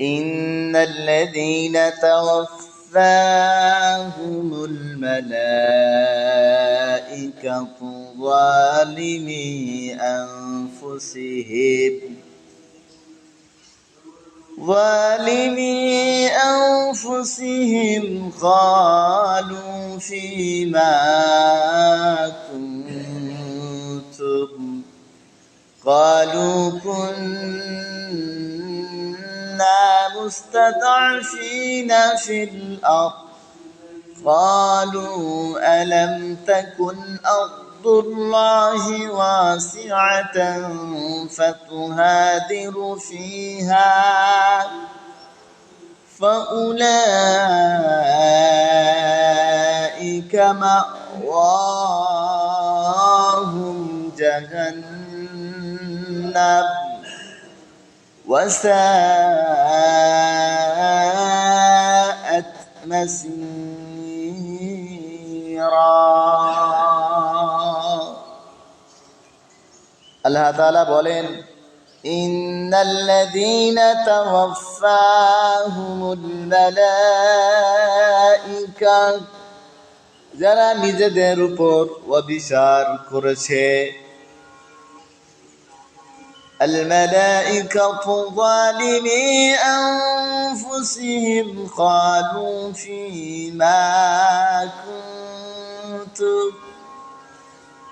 إن الذين توفاهم الملائكة ظالمي أنفسهم ظالمي أنفسهم قالوا فيما كنتم قالوا مستضعفين في الأرض. قالوا ألم تكن أرض الله واسعة فتهاجر فيها؟ فأولئك مأواهم جهنم. وساءت مسيرا আল্লাহ তাআলা বলেন ইন্নাল্লাযীনা তাওয়াফাহুমুল মালাইকা যারা নিজেদের উপর অবিচার করেছে الملائكة ظالمي أنفسهم قالوا فيما كنتم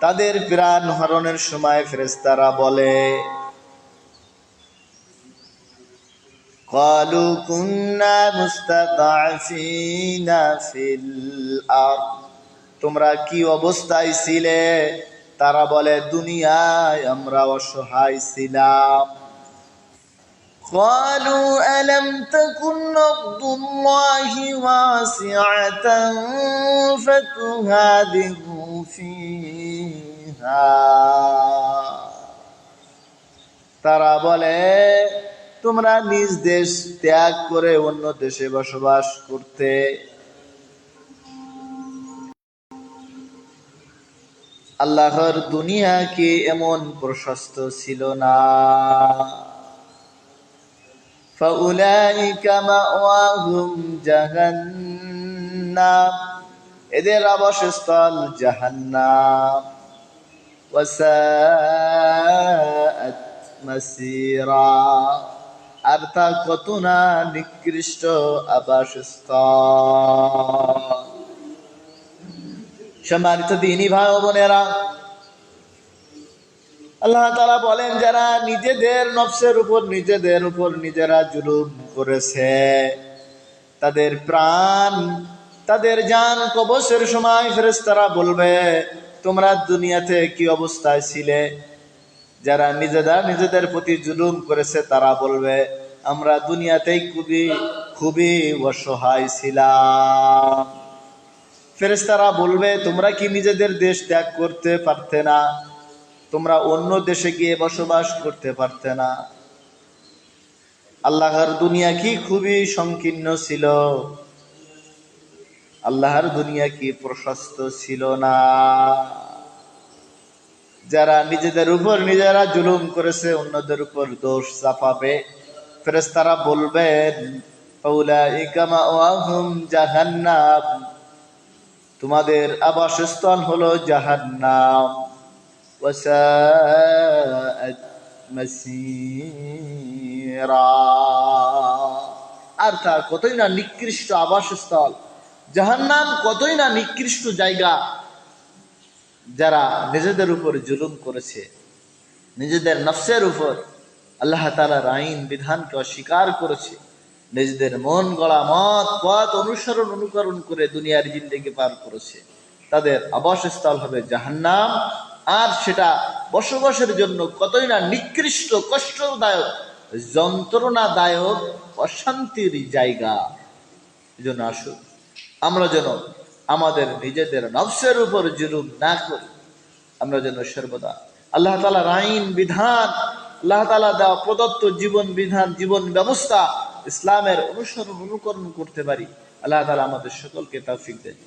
তাদের প্রাণ হরণের সময় ফেরেস্তারা বলে قالوا كنا مستضعفين في الأرض তোমরা কি অবস্থায় ছিলে তারা বলে দুনিয়ায় আমরা অসহায় ছিলাম قالوا ألم تكن أرض الله واسعة فتهاجروا فيها তারা বলে তোমরা নিজ দেশ ত্যাগ করে অন্য দেশে বসবাস করতে আল্লাহর দুনিয়া কি এমন প্রশস্ত ছিল না। এদের আবাসস্থল জাহান্নাম। আর তা কত না নিকৃষ্ট আবাসস্থল। সম্মানিত দিনী ভাই বোনেরা, আল্লাহ তালা বলেন, যারা নিজেদের নফসের উপর নিজেদের উপর নিজেরা জুলুম করেছে, তাদের প্রাণ, তাদের যান কবসের সময় ফেরেশতারা বলবে, তোমরা দুনিয়াতে কি অবস্থায় ছিলে? যারা নিজেরা নিজেদের প্রতি জুলুম করেছে, তারা বলবে, আমরা দুনিয়াতেই খুবই খুবই অসহায় ছিলাম। ফেরেশতারা বলবে, তোমরা কি নিজেদের দেশ ত্যাগ করতে পারতে না? তোমরা অন্য দেশে গিয়ে বসবাস করতে পারতে না। আল্লাহর দুনিয়া কি খুবই সংকীর্ণ ছিল। আল্লাহর দুনিয়া কি প্রশস্ত ছিল না। যারা নিজেদের উপর নিজেরা জুলুম করেছে, অন্যদের উপর দোষ চাপাবে। ফেরেশতারা বলবেন জাহান্নাম। তোমাদের আবাসস্থল হলো জাহান্নাম وساءت مسيرا আর তা কতই না নিকৃষ্ট আবাসস্থল জাহান্নাম কতই না নিকৃষ্ট জায়গা যারা নিজেদের উপর জুলুম করেছে নিজেদের নফসের উপর আল্লাহ তালার আইন বিধানকে অস্বীকার করেছে নিজেদের মন গড়া মত, পথ অনুসরণ, অনুকরণ করে দুনিয়ার জিন্দেগি পার করেছে। তাদের আবাসস্থল হবে জাহান্নাম। আর সেটা বসবাসের জন্য কতই না নিকৃষ্ট, কষ্টদায়ক, যন্ত্রণাদায়ক, অশান্তির জায়গা। জন্য আসুন, আমরা যেন আমাদের নিজেদের নফসের উপর জুলুম না করি। আমরা যেন সর্বদা আল্লাহ তালার আইন, বিধান, আল্লাহ তালা দেওয়া প্রদত্ত জীবন বিধান, জীবন ব্যবস্থা ইসলামের অনুসরণ অনুকরণ করতে পারি। আল্লাহ তালা আমাদের সকলকে তৌফিক দেয়